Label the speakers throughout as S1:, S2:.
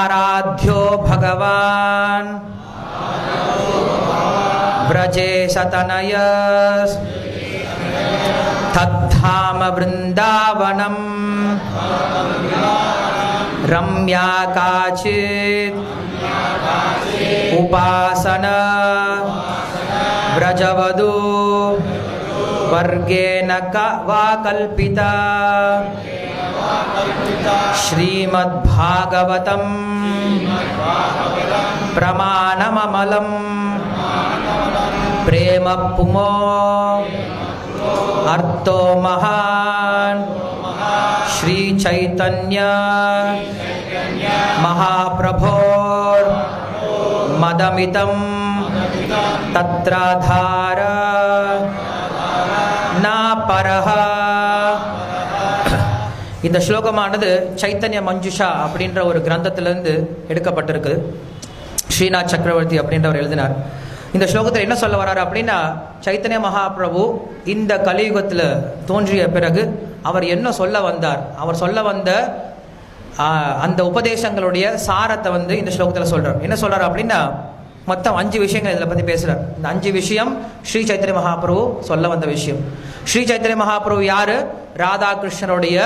S1: आराध्यो भगवान्। व्रजे सतनय। तद्धाम वृन्दावनम् रम्या काचित्। उपासन। व्रजवधू। वर्गेण क वा कल्पिता। श्रीमद्भागवतम्। ప్రమాణమమలం. ప్రేమ పుమో అర్థో మహాన్. శ్రీ చైతన్య మహాప్రభోర్ మదమితం తత్రధార. నా పరహా இந்த ஸ்லோகமானது சைத்தன்ய மஞ்சுஷா அப்படின்ற ஒரு கிரந்தத்திலிருந்து எடுக்கப்பட்டிருக்கு. ஸ்ரீநாத் சக்கரவர்த்தி அப்படின்றவர் எழுதினார். இந்த ஸ்லோகத்தில் என்ன சொல்ல வர்றாரு அப்படின்னா சைத்தன்ய மகாபிரபு இந்த கலியுகத்தில் தோன்றிய பிறகு அவர் என்ன சொல்ல வந்தார்? அவர் சொல்ல வந்த அந்த உபதேசங்களுடைய சாரத்தை வந்து இந்த ஸ்லோகத்தில் சொல்கிறார் என்ன சொல்கிறார் அப்படின்னா மொத்தம் அஞ்சு விஷயங்கள் இதில் பற்றி பேசுகிறார் இந்த அஞ்சு விஷயம் ஸ்ரீ சைத்தன்ய மகாபிரபு சொல்ல வந்த விஷயம். ஸ்ரீ சைத்தன்ய மகாபிரபு யார்? ராதாகிருஷ்ணனுடைய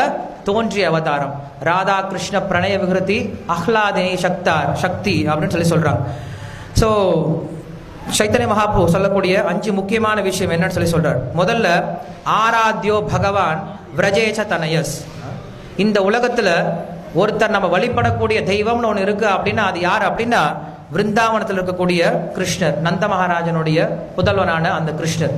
S1: தோன்றிய அவதாரம். ராதா கிருஷ்ண பிரணய விகிருதி அஹ்லாதினி சக்தார் சக்தி அப்படின்னு சொல்லி சொல்கிறாங்க ஸோ சைத்தன்ய மகாபு சொல்லக்கூடிய அஞ்சு முக்கியமான விஷயம் என்னன்னு சொல்லி சொல்கிறார் முதல்ல ஆராத்யோ பகவான் விரஜேச தனயஸ். இந்த உலகத்தில் ஒருத்தர் நம்ம வழிபடக்கூடிய தெய்வம்னு ஒன்று இருக்குது அப்படின்னா அது யார் அப்படின்னா விருந்தாவனத்தில் இருக்கக்கூடிய கிருஷ்ணர் நந்த மகாராஜனுடைய புதல்வனான அந்த கிருஷ்ணர்.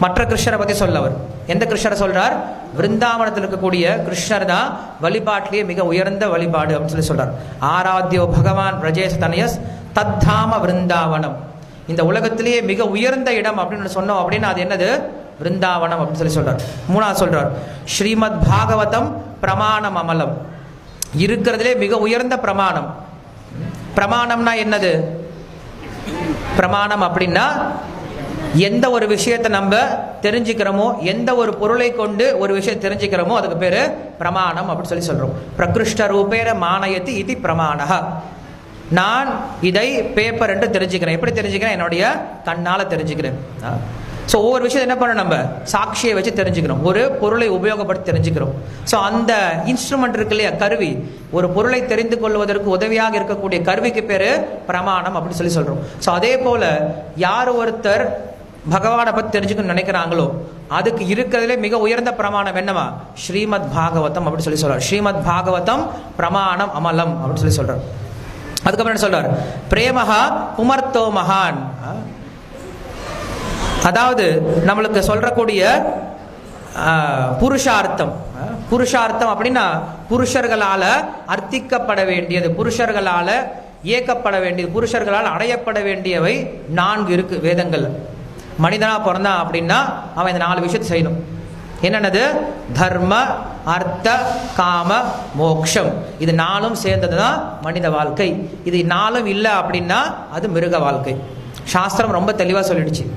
S1: மற்ற கிருஷ்ணரை பத்தி சொல்லவர் எந்த கிருஷ்ணரை சொல்றார்? விருந்தாவனத்தில் இருக்கக்கூடிய கிருஷ்ணர் தான் வழிபாட்டிலேயே மிக உயர்ந்த வழிபாடு அப்படின்னு சொல்லி சொல்றார். ஆராத்தியோ பகவான் ரஜேஷ் தனயஸ் தத்தாம விருந்தாவனம். இந்த உலகத்திலேயே மிக உயர்ந்த இடம் அப்படின்னு சொன்னோம் அப்படின்னா அது என்னது? விருந்தாவனம் அப்படின்னு சொல்லி சொல்றார். மூணாவது சொல்றார் ஸ்ரீமத் பாகவதம் பிரமாணம் அமலம். இருக்கிறதுலே மிக உயர்ந்த பிரமாணம். பிரமாணம்னா என்னது? பிரமாணம் அப்படின்னா எந்த ஒரு விஷயத்தை நம்ம தெரிஞ்சுக்கிறோமோ எந்த ஒரு பொருளை கொண்டு ஒரு விஷயம் தெரிஞ்சுக்கிறோமோ அதுக்கு பேரு பிரமாணம் அப்படின்னு சொல்லி சொல்றோம். பிரகிருஷ்ட ரூபேர மானயத்தி இது பிரமாணக நான் இதை பேப்பர் என்று தெரிஞ்சுக்கிறேன். எப்படி தெரிஞ்சுக்கிறேன்? என்னுடைய கண்ணால தெரிஞ்சுக்கிறேன். ஸோ ஒவ்வொரு விஷயம் என்ன பண்ணணும் நம்ம? சாட்சியை வச்சு தெரிஞ்சுக்கிறோம். ஒரு பொருளை உபயோகப்படுத்தி தெரிஞ்சுக்கிறோம். ஸோ அந்த இன்ஸ்ட்ருமெண்ட் இருக்கு இல்லையா? கருவி. ஒரு பொருளை தெரிந்து கொள்வதற்கு உதவியாக இருக்கக்கூடிய கருவிக்கு பேர் பிரமாணம் அப்படின்னு சொல்லி சொல்கிறோம் ஸோ அதே போல் யார் ஒருத்தர் பகவானை பற்றி தெரிஞ்சுக்கணும்னு நினைக்கிறாங்களோ? அதுக்கு இருக்கிறதுலே மிக உயர்ந்த பிரமாணம் என்னவா? ஸ்ரீமத் பாகவதம் அப்படின்னு சொல்லி சொல்றார். ஸ்ரீமத் பாகவதம் பிரமாணம் அமலம் அப்படின்னு சொல்லி சொல்றார். அதுக்கப்புறம் என்ன சொல்றார்? பிரேமஹா புமர்த்தோ மகான். அதாவது நம்மளுக்கு சொல்றக்கூடிய புருஷார்த்தம். புருஷார்த்தம் அப்படின்னா புருஷர்களால் அர்த்திக்கப்பட வேண்டியது புருஷர்களால் இயக்கப்பட வேண்டியது புருஷர்களால் அடையப்பட வேண்டியவை நான்கு இருக்கு வேதங்கள் மனிதனாக பிறந்தான் அப்படின்னா அவன் இந்த நாலு விஷயத்தை செய்யணும். என்னென்னது? தர்ம அர்த்த காம மோக்ஷம். இது நாலும் சேர்ந்தது தான் மனித வாழ்க்கை. இது நாலும் இல்லை அப்படின்னா அது மிருக வாழ்க்கை. சாஸ்திரம் ரொம்ப தெளிவாக சொல்லிடுச்சு.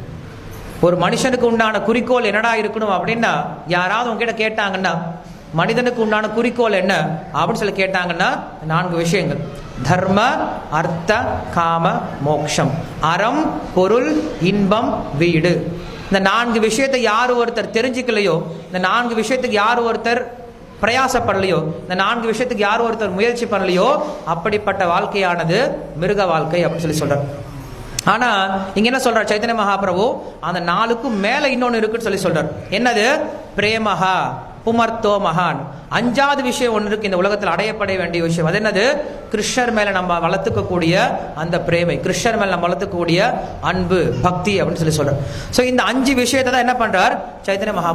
S1: ஒரு மனுஷனுக்கு உண்டான குறிக்கோள் என்னடா இருக்கணும் அப்படின்னா யாராவது உங்ககிட்ட கேட்டாங்கன்னா மனிதனுக்கு உண்டான குறிக்கோள் என்ன அப்படின்னு சொல்லி கேட்டாங்கன்னா நான்கு விஷயங்கள். தர்ம அர்த்த காம மோக்ஷம். அறம் பொருள் இன்பம் வீடு. இந்த நான்கு விஷயத்தை யார் ஒருத்தர் தெரிஞ்சுக்கலையோ இந்த நான்கு விஷயத்துக்கு யார் ஒருத்தர் பிரயாசப்படலையோ இந்த நான்கு விஷயத்துக்கு யார் ஒருத்தர் முயற்சி பண்ணலையோ அப்படிப்பட்ட வாழ்க்கையானது மிருக வாழ்க்கை அப்படின்னு சொல்லி சொல்றார். ஆனா இங்க என்ன சொல்றார் சைத்தன்ய மகாபிரபு? அந்த நாளுக்கும் மேல இன்னொன்னு இருக்குன்னு சொல்லி சொல்றார். என்னது? பிரேமஹா. புமர்த்தோ மகான். அஞ்சாவது விஷயம் ஒன்று இருக்கு இந்த உலகத்தில் அடையப்பட வேண்டிய விஷயம். அது என்னது? கிருஷ்ணர் மேல நம்ம வளர்த்துக்கக்கூடிய அந்த பிரேமை. கிருஷ்ணர் மேல நம்ம வளர்த்துக்கக்கூடிய அன்பு பக்தி அப்படின்னு சொல்லி சொல்றேன் ஸோ இந்த அஞ்சு விஷயத்தை தான் என்ன பண்றார்? சைத்தன்ய மகா